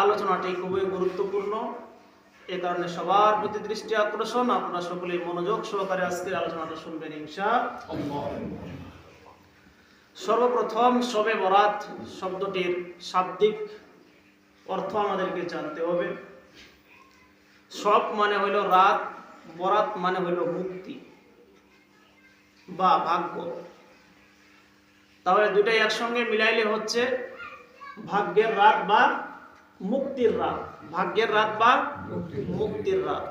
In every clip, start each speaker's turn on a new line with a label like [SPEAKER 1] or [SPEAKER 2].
[SPEAKER 1] আলোচনাটি খুবই গুরুত্বপূর্ণ। এ কারণে সবার প্রতি দৃষ্টি আকর্ষণ। আপনারা সকলেই মনোযোগ সহকারে আজকের আলোচনাটা শুনবেন আল্লাহ। সর্বপ্রথম শবে বরাত শব্দটির শাব্দিক অর্থ আমাদেরকে জানতে হবে। সব মানে হইল রাত, বরাত মানে হইল মুক্তি বা ভাগ্য। তাহলে দুটাই একসঙ্গে মিলাইলে হচ্ছে ভাগ্যের রাত বা মুক্তির রাত। ভাগ্যের রাত বা মুক্তির রাত।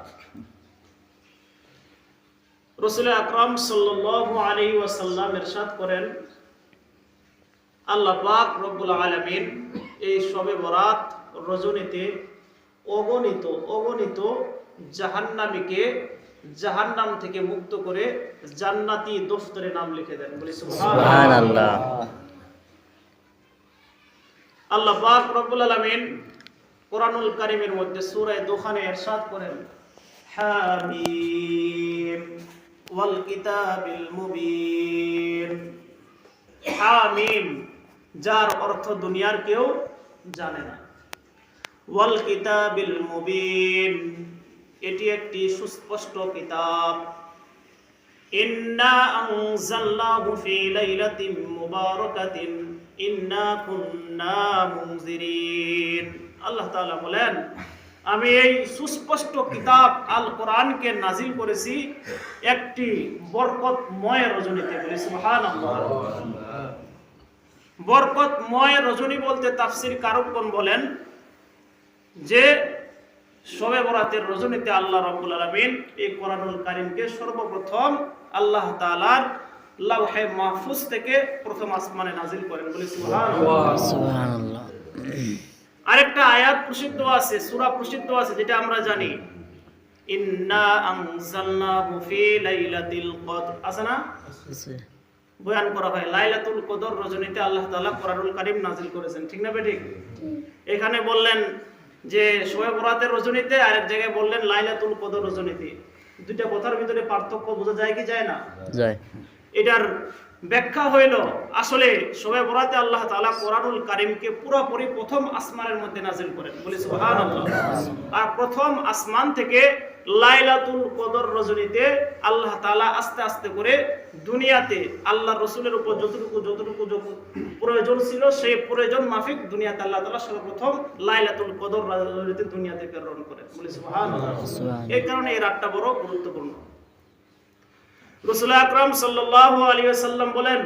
[SPEAKER 1] রসুল আকরাম সাল্লাল্লাহু আলাইহি ওয়াসাল্লাম ইরশাদ করেন আল্লাহ পাক রব্বুল আলামিন এই শবে বরাত রজনীতে অগণিত অগণিত জাহান্নামীকে জাহান্নাম থেকে মুক্ত করে জান্নাতি দফতরে নাম লিখে দেন। বলি সুবহানাল্লাহ। আল্লাহ পাক রব্বুল আলামিন কোরআনুল কারীমের মধ্যে সুরায় দুখানে ইরশাদ করেন হামিম, ওয়াল কিতাবিল মুবিন। হামিম, যার অর্থ দুনিয়ার কেউ জানে না। ওয়াল কিতাবিল মুবিন, এটি একটি সুস্পষ্ট কিতাব। ইন্না আনজালনাহু ফি লাইলাতিন মুবারাকাতিন, ইন্না কুন্না মুনজিরিন। আল্লাহ তাআলা বলেন, আমি এই সুস্পষ্ট কিতাব আল কোরআনকে নাজিল করেছি, একটি বরকতময় রজনীতে বলি, সুবহানাল্লাহ। বরকতময় রজনী বলতে তাফসীর কারকগণ বলেন? যে শবে বরাতের রজনীতে আল্লাহ রাব্বুল আলামিন এই কোরআনুল কারীমকে সর্বপ্রথম আল্লাহ তাআলার লাউহে মাহফুজ থেকে প্রথম আসমানে নাজিল করেন বলে সুবহানাল্লাহ। আরেকটা আয়াত প্রসিদ্ধ আছে সূরা প্রসিদ্ধ আছে যেটা আমরা জানি। ইন্না আনজালনাহু ফি লাইলাতিল কদর আছে না? বয়ান করা হয় লাইলাতুল কদর রজনীতে আল্লাহ তাআলা কোরআনুল কারীম নাজিল করেছেন। ঠিক না বেঠিক এখানে বললেন যে শোয়ে বরাতের রজনীতে আরেক জায়গায় বললেন লাইলাতুল কদর রজনীতে। দুইটা কথার ভিতরে পার্থক্য বোঝা যায় কি যায় না?
[SPEAKER 2] জয়
[SPEAKER 1] এটার ব্যাখ্যা হইল আসলে শোয়ে বরাতে আল্লাহ তাআলা কোরআনুল কারীমকে পুরোপুরি প্রথম আসমানের মধ্যে নাজিল করেন। বলি সুবহানাল্লাহ। আর প্রথম আসমান থেকে লাইলাতুল কদর রজনীতে আল্লাহ তাআলা আস্তে আস্তে করে দুনিয়াতে আল্লাহ রসুলের উপর যতটুকু যতটুকু যত- প্রয়োজন ছিল সেই প্রয়োজন মাফিক দুনিয়াতে আল্লাহ তাআলা সর্বপ্রথম লাইলাতুল কদর রজনীতে দুনিয়াতে প্রেরণ করেন। বলি সুবহানাল্লাহ। এই কারণে এই রাতটা বড় গুরুত্বপূর্ণ। রসুল আকরাম সাল্লাহ আলী সাল্লাম বলেন,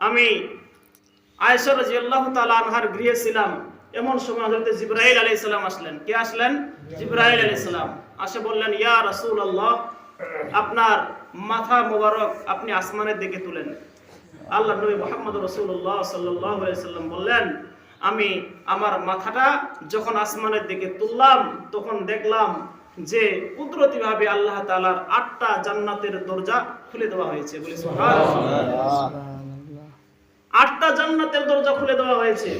[SPEAKER 1] আমি আয়েশা রাজিয়াল্লাহু তাআলা আনহার গৃহে ছিলাম। এমন সময় হযরত জিবরাইল আলাইহিস সালাম আসলেন। কে আসলেন? জিবরাইল আলাইহিস সালাম। আসে বললেন, ইয়া রসুল আল্লাহ আপনার মাথা মোবারক আপনি আসমানের দিকে তুলেন। আল্লাহ নবী মুহাম্মদ রাসূলুল্লাহ সাল্লাল্লাহু আলাইহি সাল্লাম বললেন, আমি আমার মাথাটা যখন আসমানের দিকে তুললাম, তখন দেখলাম যে কুদরতিভাবে আল্লাহ তালার আটটা জান্নাতের দরজা খুলে দেওয়া হয়েছে। বলি আটটা জান্নাতের দরজা খুলে দেওয়া হয়েছে।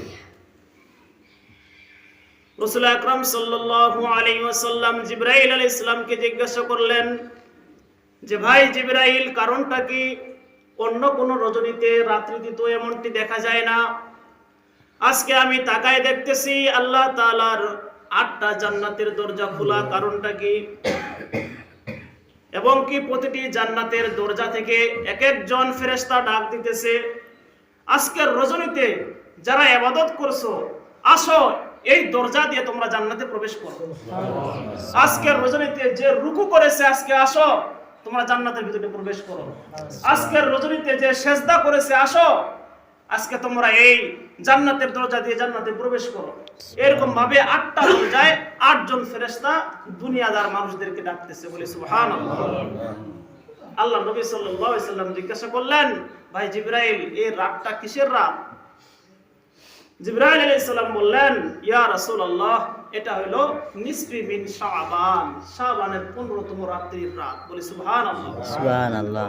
[SPEAKER 1] রসুল জিজ্ঞাসা করলেন যে, ভাই জিবরাইল, কারণটা কি? অন্য কোন রজনীতে এমনটি দেখা যায় না। আজকে আমি তাকায় দেখতেছি আল্লাহ আটটা জান্নাতের দরজা খোলা। কারণটা কি? এবং কি প্রতিটি জান্নাতের দরজা থেকে এক একজন ফেরেশতা ডাক দিতেছে, আজকের রজনীতে যারা ইবাদত করছ, আসো, এই দরজা দিয়ে তোমরা জান্নাতে প্রবেশ করো। আজকের রজনীতে যে রুকু করেছে, আজকে আসো, তোমরা জান্নাতের ভিতরে প্রবেশ করো। আজকের রজনীতে যে সেজদা করেছে, আসো আজকে তোমরা এই জান্নাতের দরজা দিয়ে জান্নাতে প্রবেশ করো। এরকম ভাবে আটটা দরজায় আটজন ফেরেশতা দুনিয়াদার মানুষদেরকে ডাকতেছে বলে সুবহানাল্লাহ। আল্লাহ নবী সাল্লাম জিজ্ঞাসা করলেন, ভাই জিবরাইল, এই রাতটা কিসের রাত? জিবরাইল আলাইহিস সালাম বললেন, ইয়া রাসূলুল্লাহ, এটা হলো নিসফি মিন শাবান। শাবানের 15তম রাত্রির রাত। বলে সুবহানাল্লাহ।
[SPEAKER 2] সুবহানাল্লাহ।